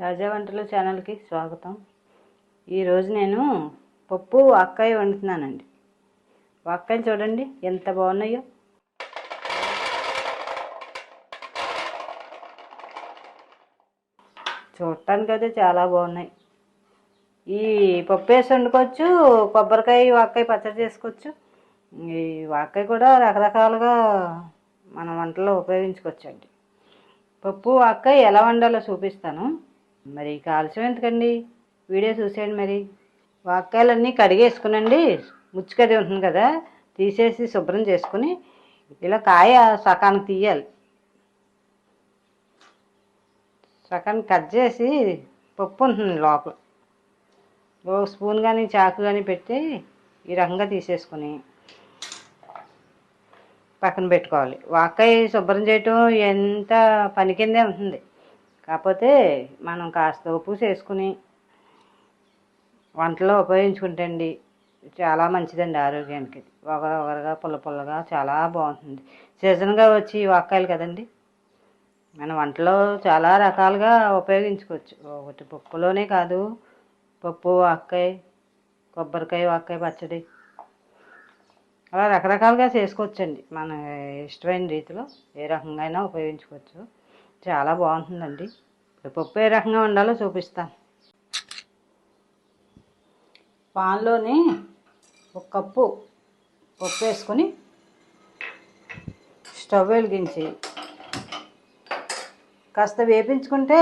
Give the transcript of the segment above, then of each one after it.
తాజా వంటలు ఛానల్కి స్వాగతం. ఈరోజు నేను పప్పు వాక్కాయ వండుతున్నానండి. వాక్కాయలు చూడండి ఎంత బాగున్నాయో. చూడటానికి అయితే చాలా బాగున్నాయి. ఈ పప్పు వేసి వండుకోవచ్చు కొబ్బరికాయ వాక్కాయ పచ్చడి చేసుకోవచ్చు. ఈ వాక్కాయ కూడా రకరకాలుగా మన వంటలో ఉపయోగించుకోవచ్చండి. పప్పు వాక్కాయ ఎలా వండాలో చూపిస్తాను. మరి కాల్చడం ఎందుకండి? వీడియో చూసేయండి మరి. వాక్కాయలన్నీ కడిగేసుకునండి. ముచ్చుకది ఉంటుంది కదా తీసేసి శుభ్రం చేసుకుని ఇలా కాయ సకానికి తీయాలి. సకానికి కట్ చేసి పప్పు ఉంటుంది లోపల. ఒక స్పూన్ కానీ చాకు కానీ పెట్టి ఈ రకంగా తీసేసుకుని పక్కన పెట్టుకోవాలి. వాకాయ శుభ్రం చేయటం ఎంత పని కిందే ఉంటుంది. కాకపోతే మనం కాస్త ఉప్పు చేసుకుని వంటలో ఉపయోగించుకుంటే అండి చాలా మంచిదండి ఆరోగ్యానికి. ఒకరు ఒకరుగా పుల్ల పుల్లగా చాలా బాగుంటుంది. సీజన్గా వచ్చి వాక్కాయలు కదండి? మన వంటలో చాలా రకాలుగా ఉపయోగించుకోవచ్చు. ఒకటి పప్పులోనే కాదు పప్పు వాక్కాయ కొబ్బరికాయ వాక్కాయ పచ్చడి. అలా రకరకాలుగా చేసుకోవచ్చండి. మన ఇష్టమైన రీతిలో ఏ రకంగా అయినా ఉపయోగించుకోవచ్చు. చాలా బాగుంటుందండి. ఇప్పుడు పప్పు ఏ రకంగా ఉండాలో చూపిస్తాను. పాన్లోని ఒక కప్పు పప్పు వేసుకొని స్టవ్ వెలిగించి కాస్త వేపించుకుంటే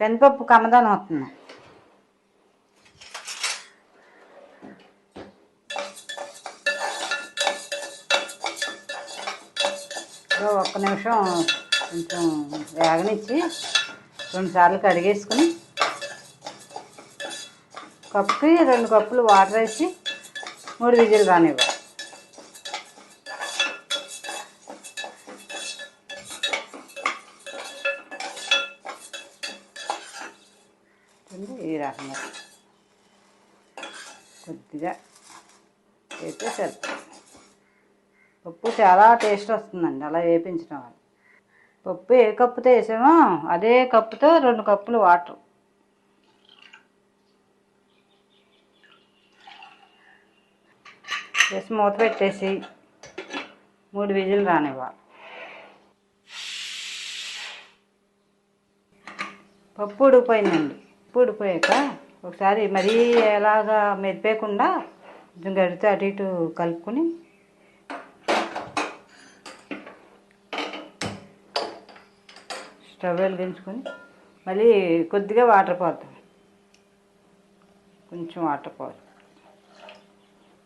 కందిపప్పు కన్నదానం అవుతుంది. ఒక్క నిమిషం కొంచెం వేగనిచ్చి రెండుసార్లు కడిగేసుకుని కప్పుకి రెండు కప్పులు వాటర్ వేసి మూడు విజిల్ రానివ్వాలి ఈ రకంగా కొద్దిగా వేస్తే సరిపోతుంది. పప్పు చాలా టేస్ట్ వస్తుందండి అలా వేపించడం వల్ల. పప్పు ఏ కప్పుతో వేసామో అదే కప్పుతో రెండు కప్పులు వాటర్. వేసి మూత పెట్టేసి మూడు విజిల్ రానివ్వాలి. పప్పు ఉడికిపోయిందండి. పప్పు ఉడిపోయాక ఒకసారి మరీ ఎలాగా మెదిపేయకుండా కొంచెం గడితే అటు ఇటు కలుపుకొని స్టవ్ వెలిగించుకొని మళ్ళీ కొద్దిగా వాటర్ పోద్దాం. కొంచెం వాటర్ పోదు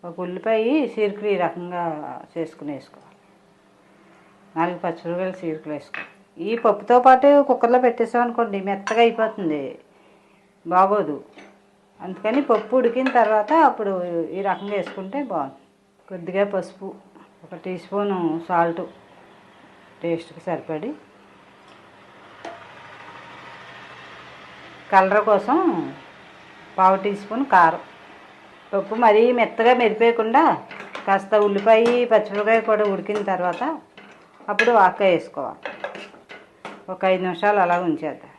ఒక ఉల్లిపాయ సీరుకులు ఈ రకంగా చేసుకుని వేసుకోవాలి. నాలుగు పచ్చిమిరపకాయలు సీరుకులు వేసుకోవాలి. ఈ పప్పుతో పాటు కుక్కర్లో పెట్టేసాం అనుకోండి మెత్తగా అయిపోతుంది. బాగోదు. అందుకని పప్పు ఉడికిన తర్వాత అప్పుడు ఈ రకంగా వేసుకుంటే బాగుంది కొద్దిగా పసుపు ఒక టీ స్పూను సాల్ట్ టేస్ట్కి సరిపడి కలర్ కోసం పావు టీ స్పూన్ కారం. పప్పు మరీ మెత్తగా మెరిపేయకుండా కాస్త ఉల్లిపాయ పచ్చిమిరపకాయ కూడా ఉడికిన తర్వాత అప్పుడు వాక్కాయ వేసుకోవాలి. ఒక ఐదు నిమిషాలు అలా ఉంచేద్దాం.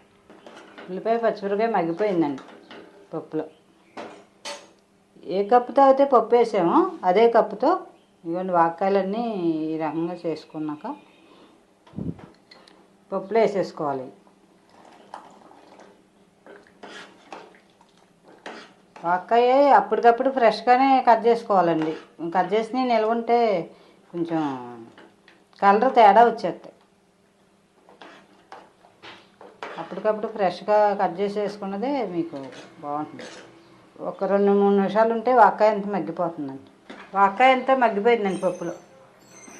ఉల్లిపాయ పచ్చిమిరపకాయ మగ్గిపోయిందండి పప్పులో. ఏ కప్పుతో అయితే పప్పు వేసామో అదే కప్పుతో ఇవన్నీ వాకాయలన్నీ ఈ రకంగా చేసుకున్నాక పప్పులో వేసేసుకోవాలి. వాక్కాయ అప్పటికప్పుడు ఫ్రెష్గానే కట్ చేసుకోవాలండి. కట్ చేసి నిల్వ ఉంటే కొంచెం కలర్ తేడా వచ్చేస్తాయి. అప్పటికప్పుడు ఫ్రెష్గా కట్ చేసి వేసుకున్నదే మీకు బాగుంటుంది. ఒక రెండు మూడు నిమిషాలు ఉంటే వాక్కాయ అంతా మగ్గిపోతుందండి. వాక్కాయ అంతా మగ్గిపోయిందండి పప్పులో.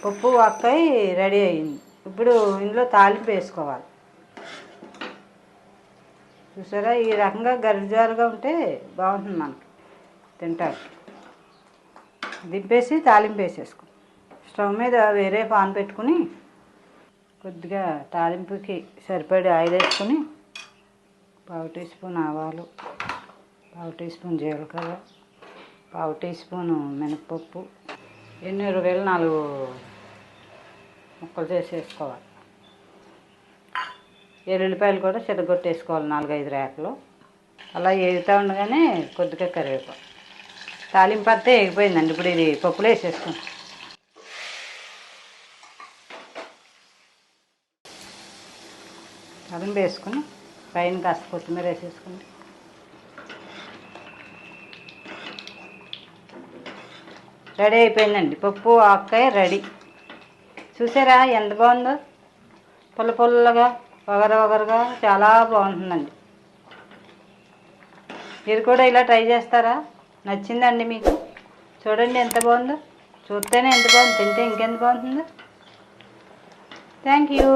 పప్పు వాక్కాయ రెడీ అయ్యింది. ఇప్పుడు ఇందులో తాలింపు వేసుకోవాలి. చూసారా? ఈ రకంగా గరిజారుగా ఉంటే బాగుంటుంది మనకి. తింటారు. దింపేసి తాలింపు వేసేసుకో. స్టవ్ మీద వేరే పాన్ పెట్టుకుని కొద్దిగా తాలింపుకి సరిపడే ఆయిల్ వేసుకుని పావు టీ స్పూన్ ఆవాలు పావు టీ స్పూన్ జీలకర్ర పావు టీ స్పూన్ మినపప్పు ఎన్ని వేలు నాలుగు ముక్కలు చేసి వేసుకోవాలి. ఎల్లుల్లిపాయలు కూడా చిరగొట్టేసుకోవాలి నాలుగైదు రేకలు అలా ఏగుతూ ఉండగానే కొద్దిగా కరివేపాకు. తాలింపు అంతా ఎగిపోయిందండి ఇప్పుడు ఇది పప్పులో వేసేసుకుంటాం తాలింపు వేసుకుని పైన కాస్త కొత్తిమీర వేసేసుకోండి రెడీ అయిపోయిందండి పప్పు ఆకాయ రెడీ. చూసారా ఎంత బాగుందో? పుల్ల పుల్లగా వగర వగరుగా చాలా బాగుంటుందండి. మీరు కూడా ఇలా ట్రై చేస్తారా? నచ్చిందండి మీకు? చూడండి ఎంత బాగుందో. చూస్తేనే ఎంత బాగుంది తింటే ఇంకెంత బాగుంటుందో. Thank you.